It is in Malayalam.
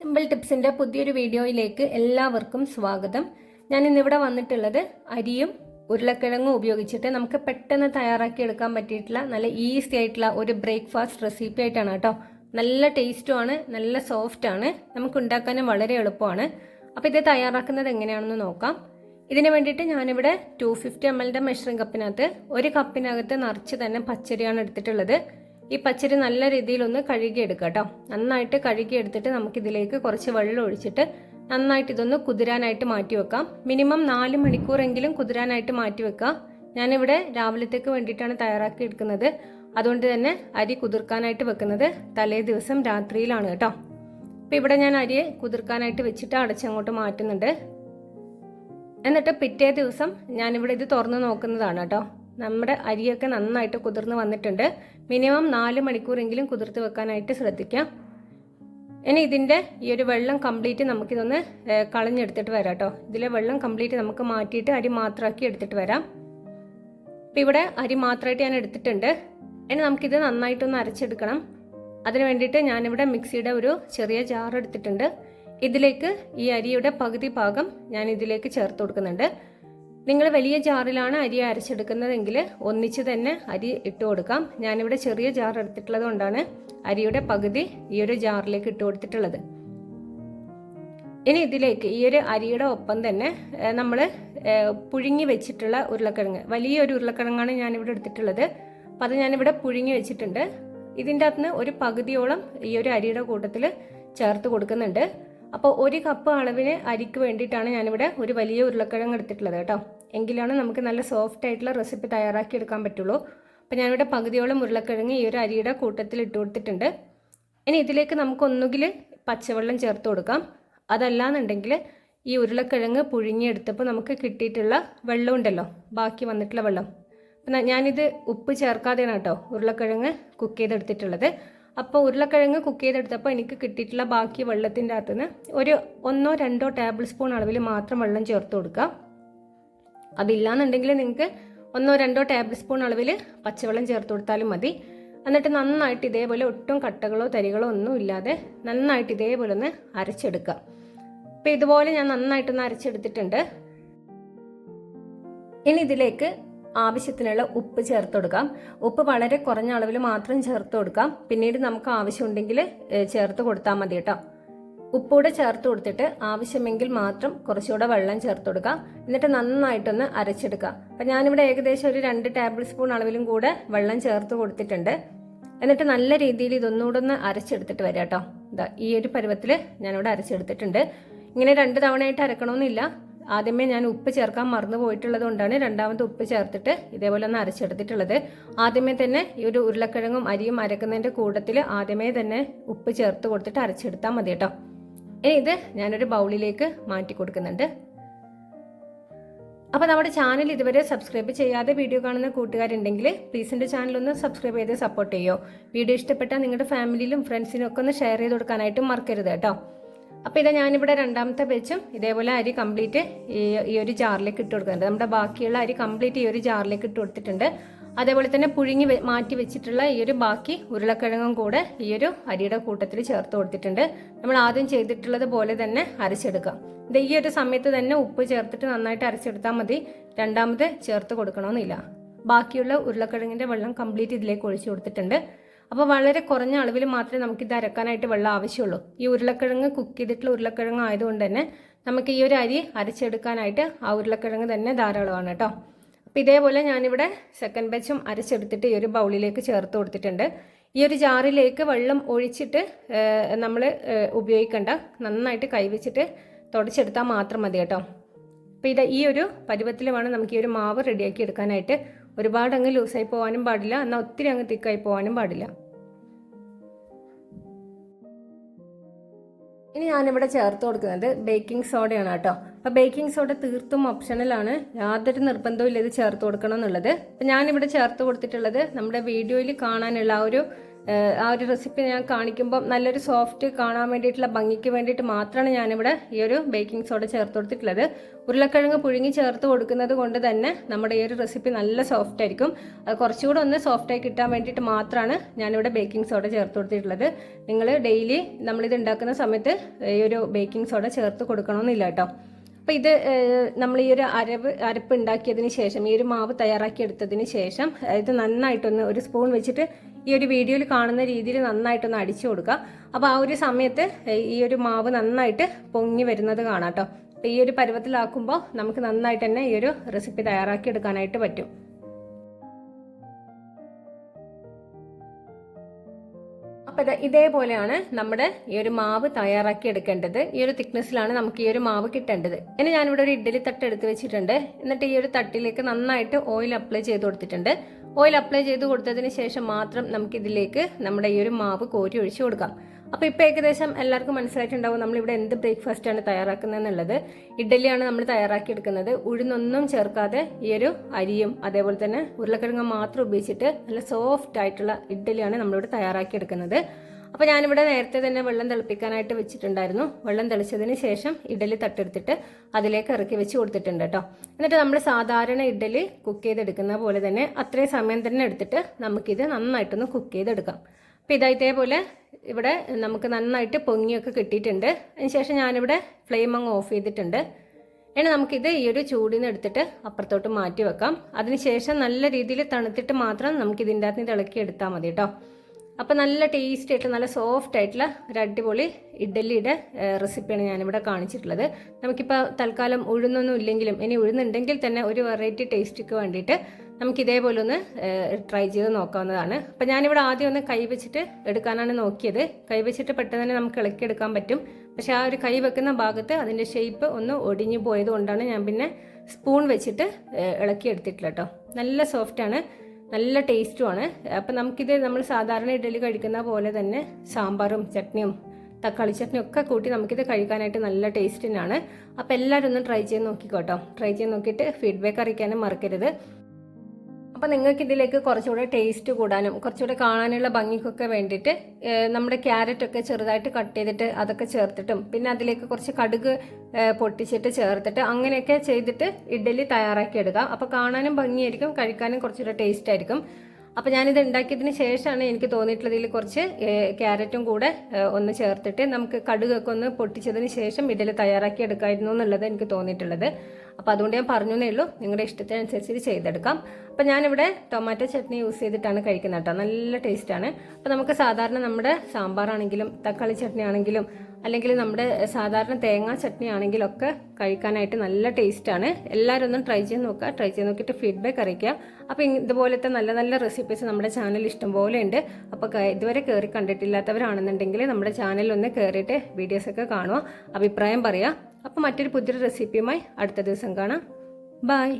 സിമ്പിൾ ടിപ്സിന്റെ പുതിയൊരു വീഡിയോയിലേക്ക് എല്ലാവർക്കും സ്വാഗതം. ഞാൻ ഇന്നിവിടെ വന്നിട്ടുള്ളത് അരിയും ഉരുളക്കിഴങ്ങും ഉപയോഗിച്ചിട്ട് നമുക്ക് പെട്ടെന്ന് തയ്യാറാക്കി എടുക്കാൻ പറ്റിയിട്ടുള്ള നല്ല ഈസി ആയിട്ടുള്ള ഒരു ബ്രേക്ക്ഫാസ്റ്റ് റെസിപ്പി ആയിട്ടാണ് കേട്ടോ. നല്ല ടേസ്റ്റുമാണ് നല്ല സോഫ്റ്റ് ആണ് നമുക്ക് ഉണ്ടാക്കാനും വളരെ എളുപ്പമാണ്. അപ്പോൾ ഇത് തയ്യാറാക്കുന്നത് എങ്ങനെയാണെന്ന് നോക്കാം. ഇതിന് വേണ്ടിയിട്ട് ഞാനിവിടെ ടു ഫിഫ്റ്റി എം എല്ലിന്റെ മെഷറിംഗ് കപ്പിനകത്ത് ഒരു കപ്പിനകത്ത് നിറച്ച് തന്നെ പച്ചരിയാണ് എടുത്തിട്ടുള്ളത്. ഈ പച്ചരി നല്ല രീതിയിൽ ഒന്ന് കഴുകി എടുക്കുക കേട്ടോ നന്നായിട്ട് കഴുകിയെടുത്തിട്ട് നമുക്കിതിലേക്ക് കുറച്ച് വെള്ളം ഒഴിച്ചിട്ട് നന്നായിട്ട് ഇതൊന്ന് കുതിരാനായിട്ട് മാറ്റി വെക്കാം. മിനിമം നാല് മണിക്കൂറെങ്കിലും കുതിരാനായിട്ട് മാറ്റി വെക്കാം. ഞാനിവിടെ രാവിലത്തേക്ക് വേണ്ടിയിട്ടാണ് തയ്യാറാക്കി എടുക്കുന്നത്. അതുകൊണ്ട് തന്നെ അരി കുതിർക്കാനായിട്ട് വെക്കുന്നത് തലേ ദിവസം രാത്രിയിലാണ് കേട്ടോ. അപ്പോൾ ഇവിടെ ഞാൻ അരിയെ കുതിർക്കാനായിട്ട് വെച്ചിട്ട് അടച്ചങ്ങോട്ട് മാറ്റുന്നുണ്ട്. എന്നിട്ട് പിറ്റേ ദിവസം ഞാനിവിടെ ഇത് തുറന്ന് നോക്കുന്നതാണ് കേട്ടോ. നമ്മുടെ അരിയൊക്കെ നന്നായിട്ട് കുതിർന്ന് വന്നിട്ടുണ്ട്. മിനിമം നാല് മണിക്കൂറെങ്കിലും കുതിർത്ത് വെക്കാനായിട്ട് ശ്രദ്ധിക്കാം. ഇനി ഇതിന്റെ ഈ ഒരു വെള്ളം കംപ്ലീറ്റ് നമുക്കിതൊന്ന് കളഞ്ഞെടുത്തിട്ട് വരാം കേട്ടോ. ഇതിലെ വെള്ളം കംപ്ലീറ്റ് നമുക്ക് മാറ്റിയിട്ട് അരി മാത്രമാക്കി എടുത്തിട്ട് വരാം. അപ്പം ഇവിടെ അരി മാത്രമായിട്ട് ഞാൻ എടുത്തിട്ടുണ്ട്. ഇനി നമുക്കിത് നന്നായിട്ടൊന്ന് അരച്ചെടുക്കണം. അതിന് വേണ്ടിയിട്ട് ഞാനിവിടെ മിക്സിയുടെ ഒരു ചെറിയ ജാർ എടുത്തിട്ടുണ്ട്. ഇതിലേക്ക് ഈ അരിയുടെ പകുതി ഭാഗം ഞാൻ ഇതിലേക്ക് ചേർത്ത് കൊടുക്കുന്നുണ്ട്. നിങ്ങൾ വലിയ ജാറിലാണ് അരി അരച്ചെടുക്കുന്നതെങ്കിൽ ഒന്നിച്ച് തന്നെ അരി ഇട്ട് കൊടുക്കാം. ഞാനിവിടെ ചെറിയ ജാർ എടുത്തിട്ടുള്ളത് കൊണ്ടാണ് അരിയുടെ പകുതി ഈ ഒരു ജാറിലേക്ക് ഇട്ട് കൊടുത്തിട്ടുള്ളത്. ഇനി ഇതിലേക്ക് ഈ ഒരു അരിയുടെ ഒപ്പം തന്നെ നമ്മൾ പുഴുങ്ങി വെച്ചിട്ടുള്ള ഉരുളക്കിഴങ്ങ് വലിയൊരു ഉരുളക്കിഴങ്ങാണ് ഞാനിവിടെ എടുത്തിട്ടുള്ളത്. അപ്പം അത് ഞാനിവിടെ പുഴുങ്ങി വെച്ചിട്ടുണ്ട്. ഇതിന്റെ അകത്തുനിന്ന് ഒരു പകുതിയോളം ഈ ഒരു അരിയുടെ കൂട്ടത്തിൽ ചേർത്ത് കൊടുക്കുന്നുണ്ട്. അപ്പോൾ ഒരു കപ്പ് അളവിന് അരിക്ക് വേണ്ടിയിട്ടാണ് ഞാനിവിടെ ഒരു വലിയ ഉരുളക്കിഴങ്ങ് എടുത്തിട്ടുള്ളത് കേട്ടോ. എങ്കിലാണ് നമുക്ക് നല്ല സോഫ്റ്റ് ആയിട്ടുള്ള റെസിപ്പി തയ്യാറാക്കി എടുക്കാൻ പറ്റുള്ളൂ. അപ്പോൾ ഞാനിവിടെ പകുതിയോളം ഉരുളക്കിഴങ്ങ് ഈ ഒരു അരിയുടെ കൂട്ടത്തിൽ ഇട്ട് കൊടുത്തിട്ടുണ്ട്. ഇനി ഇതിലേക്ക് നമുക്ക് ഒന്നുകിൽ പച്ചവെള്ളം ചേർത്ത് കൊടുക്കാം. അതല്ലാന്നുണ്ടെങ്കിൽ ഈ ഉരുളക്കിഴങ്ങ് പുഴുങ്ങിയെടുത്തപ്പോൾ നമുക്ക് കിട്ടിയിട്ടുള്ള വെള്ളമുണ്ടല്ലോ ബാക്കി വന്നിട്ടുള്ള വെള്ളം. അപ്പം ഞാനിത് ഉപ്പ് ചേർക്കാതെയാണ് കേട്ടോ ഉരുളക്കിഴങ്ങ് കുക്ക് ചെയ്തെടുത്തിട്ടുള്ളത്. അപ്പോൾ ഉരുളക്കിഴങ്ങ് കുക്ക് ചെയ്തെടുത്തപ്പോൾ എനിക്ക് കിട്ടിയിട്ടുള്ള ബാക്കി വെള്ളത്തിന്റെ അകത്തുനിന്ന് ഒരു ഒന്നോ രണ്ടോ ടേബിൾ സ്പൂൺ അളവിൽ മാത്രം വെള്ളം ചേർത്ത് കൊടുക്കുക അതില്ലാന്നുണ്ടെങ്കിൽ നിങ്ങൾക്ക് ഒന്നോ രണ്ടോ ടേബിൾ സ്പൂൺ അളവിൽ പച്ചവെള്ളം ചേർത്ത് കൊടുത്താലും മതി. എന്നിട്ട് നന്നായിട്ട് ഇതേപോലെ ഒട്ടും കട്ടകളോ തരികളോ ഒന്നും ഇല്ലാതെ നന്നായിട്ട് ഇതേപോലെ ഒന്ന് അരച്ചെടുക്കുക അപ്പം ഇതുപോലെ ഞാൻ നന്നായിട്ടൊന്ന് അരച്ചെടുത്തിട്ടുണ്ട്. ഇനി ഇതിലേക്ക് ആവശ്യത്തിനുള്ള ഉപ്പ് ചേർത്ത് കൊടുക്കാം. ഉപ്പ് വളരെ കുറഞ്ഞ അളവിൽ മാത്രം ചേർത്ത് കൊടുക്കാം. പിന്നീട് നമുക്ക് ആവശ്യമുണ്ടെങ്കിൽ ചേർത്ത് കൊടുത്താൽ മതി കേട്ടോ. ഉപ്പൂടെ ചേർത്ത് കൊടുത്തിട്ട് ആവശ്യമെങ്കിൽ മാത്രം കുറച്ചുകൂടെ വെള്ളം ചേർത്ത് കൊടുക്കുക. എന്നിട്ട് നന്നായിട്ടൊന്ന് അരച്ചെടുക്കുക. അപ്പം ഞാനിവിടെ ഏകദേശം ഒരു രണ്ട് ടേബിൾ സ്പൂൺ അളവിലും കൂടെ വെള്ളം ചേർത്ത് കൊടുത്തിട്ടുണ്ട്. എന്നിട്ട് നല്ല രീതിയിൽ ഇതൊന്നുകൂടെ ഒന്ന് അരച്ചെടുത്തിട്ട് വരാം കേട്ടോ. ഇതാ ഈ ഒരു പരുവത്തിൽ ഞാനിവിടെ അരച്ചെടുത്തിട്ടുണ്ട്. ഇങ്ങനെ രണ്ട് തവണയായിട്ട് അരക്കണമെന്നില്ല. ആദ്യമേ ഞാൻ ഉപ്പ് ചേർക്കാൻ മറന്നു പോയിട്ടുള്ളത് കൊണ്ടാണ് രണ്ടാമത് ഉപ്പ് ചേർത്തിട്ട് ഇതേപോലെ ഒന്ന് അരച്ചെടുത്തിട്ടുള്ളത്. ആദ്യമേ തന്നെ ഈ ഒരു ഉരുളക്കിഴങ്ങും അരിയും അരക്കുന്നതിന്റെ കൂട്ടത്തിൽ ആദ്യമേ തന്നെ ഉപ്പ് ചേർത്ത് കൊടുത്തിട്ട് അരച്ചെടുത്താൽ മതി കേട്ടോ. ഇനി ഇത് ഞാനൊരു ബൗളിലേക്ക് മാറ്റി കൊടുക്കുന്നുണ്ട്. അപ്പോൾ നമ്മുടെ ചാനൽ ഇതുവരെ സബ്സ്ക്രൈബ് ചെയ്യാതെ വീഡിയോ കാണുന്ന കൂട്ടുകാരുണ്ടെങ്കിൽ പ്ലീസ് എന്റെ ചാനൽ ഒന്ന് സബ്സ്ക്രൈബ് ചെയ്ത് സപ്പോർട്ട് ചെയ്യോ. വീഡിയോ ഇഷ്ടപ്പെട്ടാൽ നിങ്ങളുടെ ഫാമിലിയിലും ഫ്രണ്ട്സിനും ഒക്കെ ഒന്ന് ഷെയർ ചെയ്ത് കൊടുക്കാനായിട്ട് മറക്കരുത് കേട്ടോ. അപ്പോൾ ഇത് ഞാനിവിടെ രണ്ടാമത്തെ വെച്ചും ഇതേപോലെ അരി കംപ്ലീറ്റ് ഈ ഒരു ജാറിലേക്ക് ഇട്ട് കൊടുക്കുന്നുണ്ട്. നമ്മുടെ ബാക്കിയുള്ള അരി കംപ്ലീറ്റ് ഈ ഒരു ജാറിലേക്ക് ഇട്ട് കൊടുത്തിട്ടുണ്ട്. അതേപോലെ തന്നെ പുഴുങ്ങി മാറ്റി വെച്ചിട്ടുള്ള ഈ ഒരു ബാക്കി ഉരുളക്കിഴങ്ങും കൂടെ ഈ ഒരു അരിയുടെ കൂട്ടത്തിൽ ചേർത്ത് കൊടുത്തിട്ടുണ്ട്. നമ്മൾ ആദ്യം ചെയ്തിട്ടുള്ളത് പോലെ തന്നെ അരച്ചെടുക്കാം. ഇത് ഈ ഒരു സമയത്ത് തന്നെ ഉപ്പ് ചേർത്തിട്ട് നന്നായിട്ട് അരച്ചെടുത്താൽ മതി. രണ്ടാമത് ചേർത്ത് കൊടുക്കണമെന്നില്ല. ബാക്കിയുള്ള ഉരുളക്കിഴങ്ങിന്റെ വെള്ളം കംപ്ലീറ്റ് ഇതിലേക്ക് ഒഴിച്ചു കൊടുത്തിട്ടുണ്ട്. അപ്പോൾ വളരെ കുറഞ്ഞ അളവിൽ മാത്രമേ നമുക്ക് ഇത് അരക്കാനായിട്ട് വെള്ളം ആവശ്യമുള്ളൂ. ഈ ഉരുളക്കിഴങ്ങ് കുക്ക് ചെയ്തിട്ടുള്ള ഉരുളക്കിഴങ്ങ് ആയതുകൊണ്ട് തന്നെ നമുക്ക് ഈ ഒരു അരി അരച്ചെടുക്കാനായിട്ട് ആ ഉരുളക്കിഴങ്ങ് തന്നെ ധാരാളമാണ് കേട്ടോ. അപ്പോൾ ഇതേപോലെ ഞാനിവിടെ സെക്കൻഡ് ബാച്ചും അരച്ചെടുത്തിട്ട് ഈ ഒരു ബൗളിലേക്ക് ചേർത്ത് കൊടുത്തിട്ടുണ്ട്. ഈ ഒരു ജാറിലേക്ക് വെള്ളം ഒഴിച്ചിട്ട് നമ്മൾ ഉപയോഗിക്കണ്ട. നന്നായിട്ട് കൈവച്ചിട്ട് തുടച്ചെടുത്താൽ മാത്രം മതി കേട്ടോ. അപ്പോൾ ഇത് ഈ ഒരു പരുവത്തിൽ വേണം നമുക്ക് ഈ ഒരു മാവ് റെഡിയാക്കി എടുക്കാനായിട്ട് ഒരുപാട് അങ്ങ് ലൂസായി പോകാനും പാടില്ല. എന്നാൽ ഒത്തിരി അങ്ങ് തിക്കായി പോകാനും പാടില്ല. ഇനി ഞാനിവിടെ ചേർത്ത് കൊടുക്കുന്നത് ബേക്കിംഗ് സോഡയാണ് കേട്ടോ. അപ്പോൾ ബേക്കിംഗ് സോഡ തീർത്തും ഓപ്ഷണലാണ് യാതൊരു നിർബന്ധവും ഇത് ചേർത്ത് കൊടുക്കണം എന്നുള്ളത്. അപ്പം ഞാനിവിടെ ചേർത്ത് കൊടുത്തിട്ടുള്ളത് നമ്മുടെ വീഡിയോയിൽ കാണാനുള്ള ആ ഒരു ആ ഒരു റെസിപ്പി ഞാൻ കാണിക്കുമ്പോൾ നല്ലൊരു സോഫ്റ്റ് കാണാൻ വേണ്ടിയിട്ടുള്ള ഭംഗിക്ക് വേണ്ടിയിട്ട് മാത്രമാണ് ഞാനിവിടെ ഈ ഒരു ബേക്കിംഗ് സോഡ ചേർത്ത് കൊടുത്തിട്ടുള്ളത്. ഉരുളക്കിഴങ്ങ് പുഴുങ്ങി ചേർത്ത് കൊടുക്കുന്നത് കൊണ്ട് തന്നെ നമ്മുടെ ഈ ഒരു റെസിപ്പി നല്ല സോഫ്റ്റ് ആയിരിക്കും. അത് കുറച്ചുകൂടെ ഒന്ന് സോഫ്റ്റായി കിട്ടാൻ വേണ്ടിയിട്ട് മാത്രമാണ് ഞാനിവിടെ ബേക്കിംഗ് സോഡ ചേർത്ത് കൊടുത്തിട്ടുള്ളത്. നിങ്ങൾ ഡെയിലി നമ്മളിത് ഉണ്ടാക്കുന്ന സമയത്ത് ഈ ഒരു ബേക്കിംഗ് സോഡ ചേർത്ത് കൊടുക്കണമെന്നില്ല കേട്ടോ. അപ്പോൾ ഇത് നമ്മൾ ഈ ഒരു അരവ് അരപ്പ് ഉണ്ടാക്കിയതിന് ശേഷം ഈ ഒരു മാവ് തയ്യാറാക്കി എടുത്തതിന് ശേഷം ഇത് നന്നായിട്ടൊന്ന് ഒരു സ്പൂൺ വെച്ചിട്ട് ഈ ഒരു വീഡിയോയിൽ കാണുന്ന രീതിയിൽ നന്നായിട്ടൊന്ന് അടിച്ചു കൊടുക്കുക. അപ്പോൾ ആ ഒരു സമയത്ത് ഈ ഒരു മാവ് നന്നായിട്ട് പൊങ്ങി വരുന്നത് കാണാം കേട്ടോ. അപ്പോൾ ഈ ഒരു പരുവത്തിലാക്കുമ്പോൾ നമുക്ക് നന്നായിട്ട് തന്നെ ഈ ഒരു റെസിപ്പി തയ്യാറാക്കി എടുക്കാനായിട്ട് പറ്റും. ഇത് ഇതേപോലെയാണ് നമ്മുടെ ഈ ഒരു മാവ് തയ്യാറാക്കി എടുക്കേണ്ടത്. ഈ ഒരു തിക്നെസ്സിലാണ് നമുക്ക് ഈ ഒരു മാവ് കിട്ടേണ്ടത്. ഇനി ഞാനിവിടെ ഒരു ഇഡ്ഡലി തട്ട് എടുത്ത് വെച്ചിട്ടുണ്ട്. എന്നിട്ട് ഈ ഒരു തട്ടിലേക്ക് നന്നായിട്ട് ഓയിൽ അപ്ലൈ ചെയ്ത് കൊടുത്തിട്ടുണ്ട്. ഓയിൽ അപ്ലൈ ചെയ്ത് കൊടുത്തതിന് ശേഷം മാത്രം നമുക്ക് ഇതിലേക്ക് നമ്മുടെ ഈ ഒരു മാവ് കോരി ഒഴിച്ചു കൊടുക്കാം. അപ്പോൾ ഇപ്പോൾ ഏകദേശം എല്ലാവർക്കും മനസ്സിലായിട്ടുണ്ടാവും നമ്മളിവിടെ എന്ത് ബ്രേക്ക്ഫാസ്റ്റ് ആണ് തയ്യാറാക്കുന്നതെന്നുള്ളത്. ഇഡ്ഡലിയാണ് നമ്മൾ തയ്യാറാക്കി എടുക്കുന്നത് ഉഴുന്നൊന്നും ചേർക്കാതെ ഈ ഒരു അരിയും അതേപോലെ തന്നെ ഉരുളക്കിഴങ്ങ് മാത്രം ഉപയോഗിച്ചിട്ട് നല്ല സോഫ്റ്റ് ആയിട്ടുള്ള ഇഡ്ഡലിയാണ് നമ്മളിവിടെ തയ്യാറാക്കി എടുക്കുന്നത് അപ്പോൾ ഞാനിവിടെ നേരത്തെ തന്നെ വെള്ളം തിളപ്പിക്കാനായിട്ട് വെച്ചിട്ടുണ്ടായിരുന്നു. വെള്ളം തെളിച്ചതിന് ശേഷം ഇഡലി തട്ടെടുത്തിട്ട് അതിലേക്ക് ഇറക്കി വെച്ച് കൊടുത്തിട്ടുണ്ട് കേട്ടോ. എന്നിട്ട് നമ്മൾ സാധാരണ ഇഡലി കുക്ക് ചെയ്തെടുക്കുന്ന പോലെ തന്നെ അത്രയും സമയം തന്നെ എടുത്തിട്ട് നമുക്കിത് നന്നായിട്ടൊന്ന് കുക്ക് ചെയ്തെടുക്കാം. അപ്പോൾ ഇതാ ഇതേപോലെ ഇവിടെ നമുക്ക് നന്നായിട്ട് പൊങ്ങിയൊക്കെ കിട്ടിയിട്ടുണ്ട്. അതിനുശേഷം ഞാനിവിടെ ഫ്ലെയിം അങ്ങ് ഓഫ് ചെയ്തിട്ടുണ്ട്. ഇനി നമുക്കിത് ഈ ഒരു ചൂടിൽ നിന്ന് എടുത്തിട്ട് അപ്പുറത്തോട്ട് മാറ്റി വെക്കാം. അതിനുശേഷം നല്ല രീതിയിൽ തണുത്തിട്ട് മാത്രം നമുക്ക് ഇതിന്റെ അകത്ത് നിന്ന് ഇളക്കി എടുത്താൽ മതി കേട്ടോ. അപ്പോൾ നല്ല ടേസ്റ്റ് ആയിട്ട് നല്ല സോഫ്റ്റ് ആയിട്ടുള്ള ഒരു അടിപൊളി ഇഡ്ഡലിയുടെ റെസിപ്പിയാണ് ഞാനിവിടെ കാണിച്ചിട്ടുള്ളത്. നമുക്കിപ്പോൾ തൽക്കാലം ഉഴുന്നൊന്നും ഇല്ലെങ്കിലും ഇനി ഉഴുന്നുണ്ടെങ്കിൽ തന്നെ ഒരു വെറൈറ്റി ടേസ്റ്റിക്ക് വേണ്ടിയിട്ട് നമുക്ക് ഇതേപോലെ ഒന്ന് ട്രൈ ചെയ്ത് നോക്കാവുന്നതാണ്. അപ്പോൾ ഞാനിവിടെ ആദ്യം ഒന്ന് കൈ വെച്ചിട്ട് എടുക്കാനാണ് നോക്കിയത്. കൈ വെച്ചിട്ട് പെട്ടെന്ന് തന്നെ നമുക്ക് ഇളക്കിയെടുക്കാൻ പറ്റും. പക്ഷെ ആ ഒരു കൈ വെക്കുന്ന ഭാഗത്ത് അതിന്റെ ഷേപ്പ് ഒന്ന് ഒടിഞ്ഞു പോയത് കൊണ്ടാണ് ഞാൻ പിന്നെ സ്പൂൺ വെച്ചിട്ട് ഇളക്കിയെടുത്തിട്ടില്ല കേട്ടോ. നല്ല സോഫ്റ്റാണ് നല്ല ടേസ്റ്റുമാണ് അപ്പം നമുക്കിത് നമ്മൾ സാധാരണ ഇഡലി കഴിക്കുന്ന പോലെ തന്നെ സാമ്പാറും ചട്നിയും തക്കാളി ചട്നി ഒക്കെ കൂട്ടി നമുക്കിത് കഴിക്കാനായിട്ട് നല്ല ടേസ്റ്റിനാണ് അപ്പോൾ എല്ലാവരും ഒന്ന് ട്രൈ ചെയ്ത് നോക്കിക്കോട്ടോ ട്രൈ ചെയ്ത് നോക്കിയിട്ട് ഫീഡ്ബാക്ക് അറിയിക്കാനും മറക്കരുത്. അപ്പോൾ നിങ്ങൾക്ക് ഇതിലേക്ക് കുറച്ചുകൂടെ ടേസ്റ്റ് കൂടാനും കുറച്ചുകൂടെ കാണാനുള്ള ഭംഗിക്കൊക്കെ വേണ്ടിയിട്ട് നമ്മുടെ ക്യാരറ്റ് ഒക്കെ ചെറുതായിട്ട് കട്ട് ചെയ്തിട്ട് അതൊക്കെ ചേർത്തിട്ടും പിന്നെ അതിലേക്ക് കുറച്ച് കടുക് പൊട്ടിച്ചിട്ട് ചേർത്തിട്ട് അങ്ങനെയൊക്കെ ചെയ്തിട്ട് ഇഡ്ഡലി തയ്യാറാക്കി എടുക്കാം. അപ്പോൾ കാണാനും ഭംഗിയായിരിക്കും കഴിക്കാനും കുറച്ചുകൂടെ ടേസ്റ്റ് ആയിരിക്കും. അപ്പോൾ ഞാനിത് ഉണ്ടാക്കിയതിന് ശേഷമാണ് എനിക്ക് തോന്നിയിട്ടുള്ളത് ഇതിൽ കുറച്ച് ക്യാരറ്റും കൂടെ ഒന്ന് ചേർത്തിട്ട് നമുക്ക് കടുകൊക്കെ ഒന്ന് പൊട്ടിച്ചതിന് ശേഷം ഇഡലി തയ്യാറാക്കി എടുക്കായിരുന്നു എന്നുള്ളത് എനിക്ക് തോന്നിയിട്ടുള്ളത്. അപ്പോൾ അതുകൊണ്ട് ഞാൻ പറഞ്ഞു പറഞ്ഞേ ഉള്ളൂ. നിങ്ങളുടെ ഇഷ്ടത്തിനനുസരിച്ച് ഇത് ചെയ്തെടുക്കാം. അപ്പോൾ ഞാനിവിടെ ടൊമാറ്റോ ചട്നി യൂസ് ചെയ്തിട്ടാണ് കഴിക്കുന്നത് കേട്ടോ. നല്ല ടേസ്റ്റാണ് അപ്പോൾ നമുക്ക് സാധാരണ നമ്മുടെ സാമ്പാറാണെങ്കിലും തക്കാളി ചട്നി ആണെങ്കിലും അല്ലെങ്കിൽ നമ്മുടെ സാധാരണ തേങ്ങാ ചട്നി ആണെങ്കിലും ഒക്കെ കഴിക്കാനായിട്ട് നല്ല ടേസ്റ്റാണ് എല്ലാവരും ഒന്നും ട്രൈ ചെയ്ത് നോക്കുക. ട്രൈ ചെയ്ത് നോക്കിയിട്ട് ഫീഡ്ബാക്ക് അറിയിക്കുക. അപ്പോൾ ഇതുപോലത്തെ നല്ല നല്ല റെസിപ്പീസ് നമ്മുടെ ചാനലിൽ ഇഷ്ടംപോലെ ഉണ്ട്. അപ്പോൾ ഇതുവരെ കയറി കണ്ടിട്ടില്ലാത്തവരാണെന്നുണ്ടെങ്കിൽ നമ്മുടെ ചാനലിൽ ഒന്ന് കയറിയിട്ട് വീഡിയോസൊക്കെ കാണുക. അഭിപ്രായം പറയുക. അപ്പോൾ മറ്റൊരു പുതിയൊരു റെസിപ്പിയുമായി അടുത്ത ദിവസം കാണാം. ബായ്